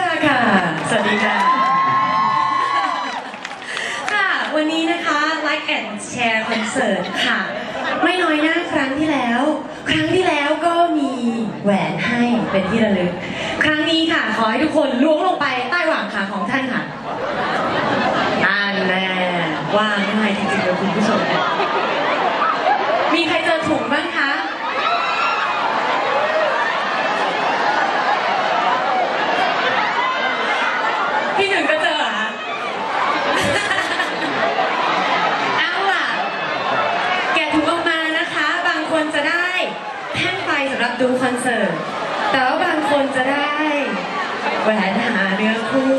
จ้าค่ะ สวัสดีค่ะ ค่ะ วันนี้นะคะ Like and Share Concert ค่ะ ไม่น้อยหน้าครั้งที่แล้ว ครั้งที่แล้วก็มีแหวนให้เป็นที่ระลึก ครั้งนี้ค่ะ ขอให้ทุกคนล้วงลงไปใต้หว่างขาของท่านค่ะนั่นแน่ว่าง่ายจริงๆเลยคุณผู้ชม มีใครเจอถุงบ้างคะ พี่หนึ่งก็เจอเหรอคะ เอาล่ะ แกะถุงออกมานะคะ บางคนจะได้แท่งไฟสำหรับ ดูคอนเสิร์ต แต่ว่าบางคนจะได้แหวนหาเนื้อคู่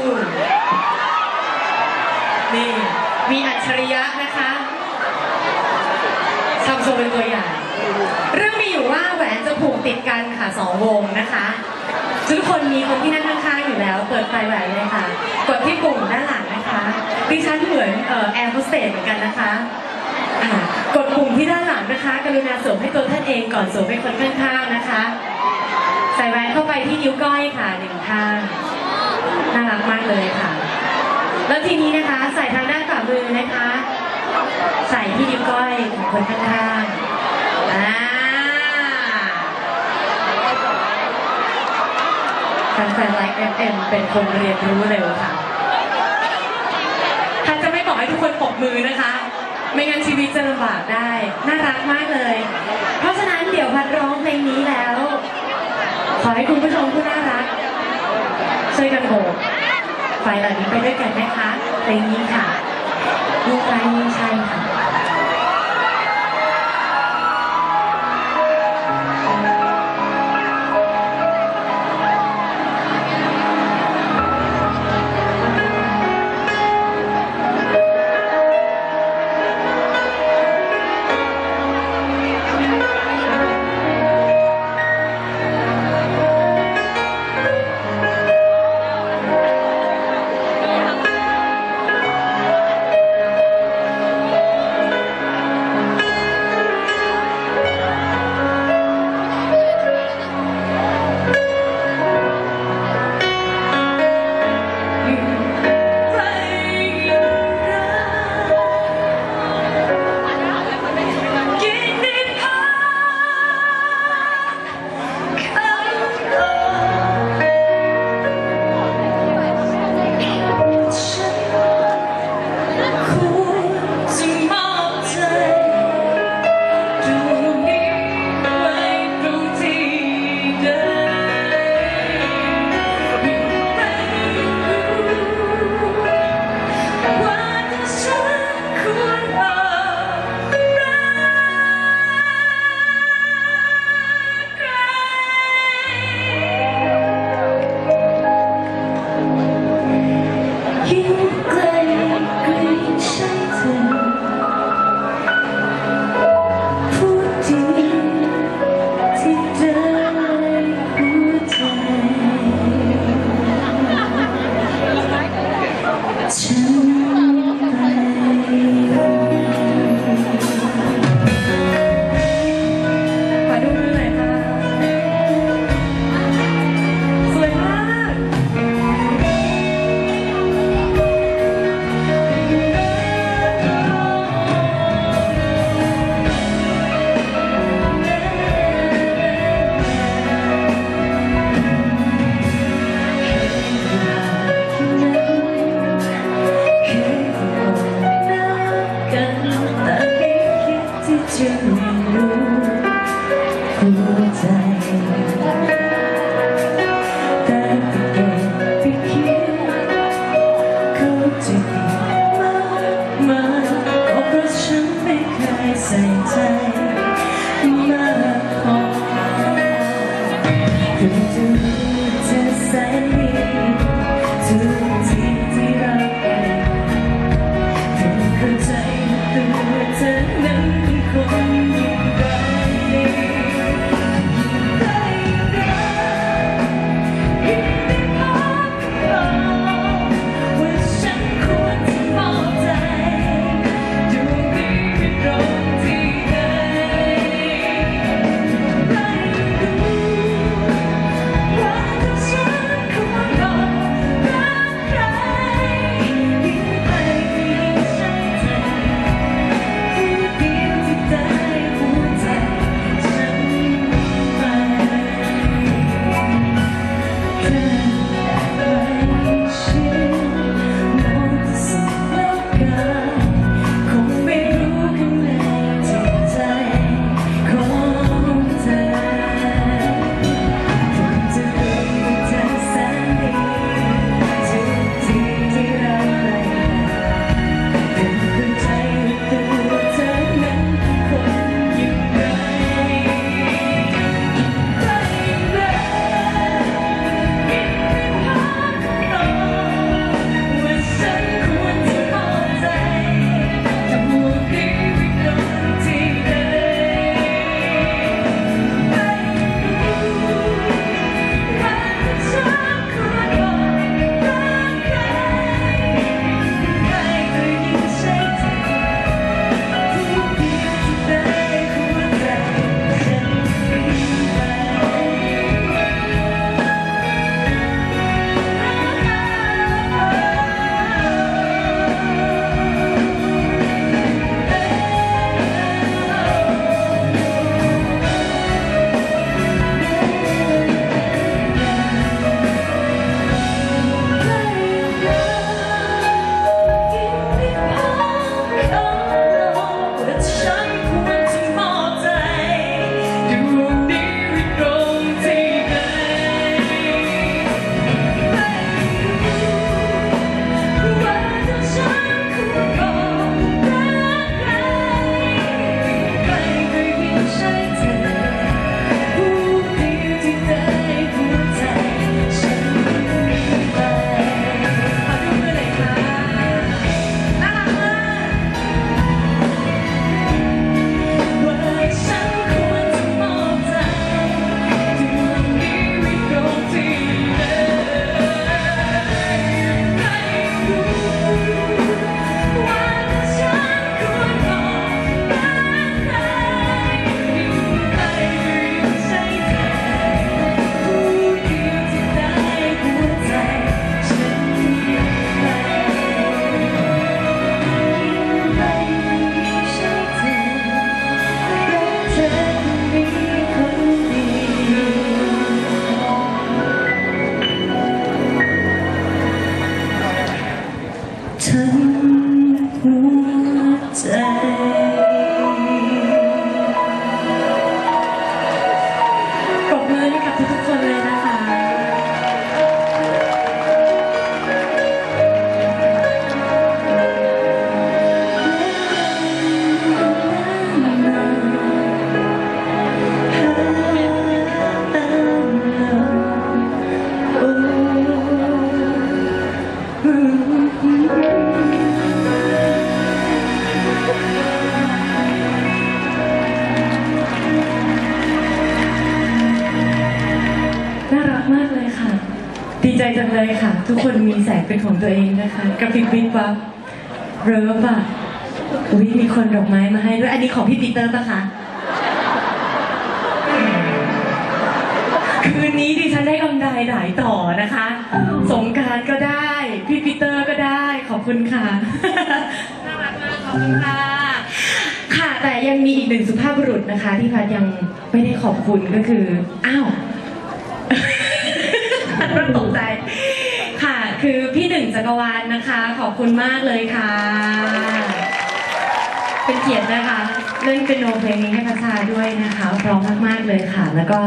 นี่ มีอัจฉริยะนะคะทำทรงเป็นตัวอย่าง เรื่องมีอยู่ว่าแหวนจะผูกติดกันค่ะสองวงนะคะทุกคนมีคนที่นั่งข้างๆอยู่แล้ว เปิดไฟแหวนเลยค่ะ กดที่ปุ่มด้านหลังนะคะดิฉันเหมือนออแอร์โฮสเตสเหมือนกันนะคะกดปุ่มที่ด้านหลังนะคะ กรุณาสวมให้ตัวท่านเองก่อนสวมให้คนข้างๆนะคะ ใส่แหวนเข้าไปที่นิ้วก้อยค่ะหนึ่งข้างน่ารักมากเลยค่ะ แล้ว ทีนี้นะคะ ใส่ทางด้านฝ่ามือนะคะ ใส่ที่นิ้วก้อยของคนข้างๆอ่าแฟนๆไลฟ์ FM เป็นคนเรียนรู้เร็วค่ะท่านจะไม่บอกให้ทุกคนปรบมือนะคะ ไม่งั้นชีวิตจะลำบากได้ น่ารักมากเลย เพราะฉะนั้นเดี๋ยวพัดร้องเพลงนี้แล้ว ขอให้คุณผู้ชมผู้น่ารักช่วยกันโบก ไฟเหล่านี้ไปด้วยกันนะคะเพลงนี้ค่ะดูใค ฉั คิดที่จะ ค่ะทุกคนมีแสงเป็นของตัวเองนะคะกระพริบวิบวับเริบอะอุ้ยมีคนดอกไม้มาให้ด้วยอันนี้ของพี่ปีเตอร์ปะคะคืนนี้ดิฉันได้กำไรหลายต่อนะคะ สงกรารก็ได้ พี่ปีเตอร์ก็ได้ ขอบคุณค่ะน่ารักมากขอบคุณค่ะ ค่ะแต่ยังมีอีกหนึ่งสุภาพบุรุษนะคะ ที่พัดยังไม่ได้ขอบคุณก็คืออ้าว พัดตกใจ ค่ะ คือพี่หนึ่ง จักรวาลนะคะ ขอบคุณมากเลยค่ะ เป็นเกียรตินะคะ เล่นเป็นโนเพลงนี้ให้พัชชาด้วยนะคะพร้อมมากๆเลยค่ะ แล้วก็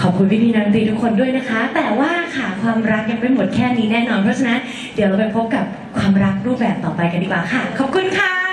ขอบคุณพี่พี่นักดนตรีทุกคนด้วยนะคะ แต่ว่าค่ะความรักยังไม่หมดแค่นี้แน่นอน เพราะฉะนั้นเดี๋ยวเราไปพบกับความรักรูปแบบต่อไปกันดีกว่าค่ะ ขอบคุณค่ะ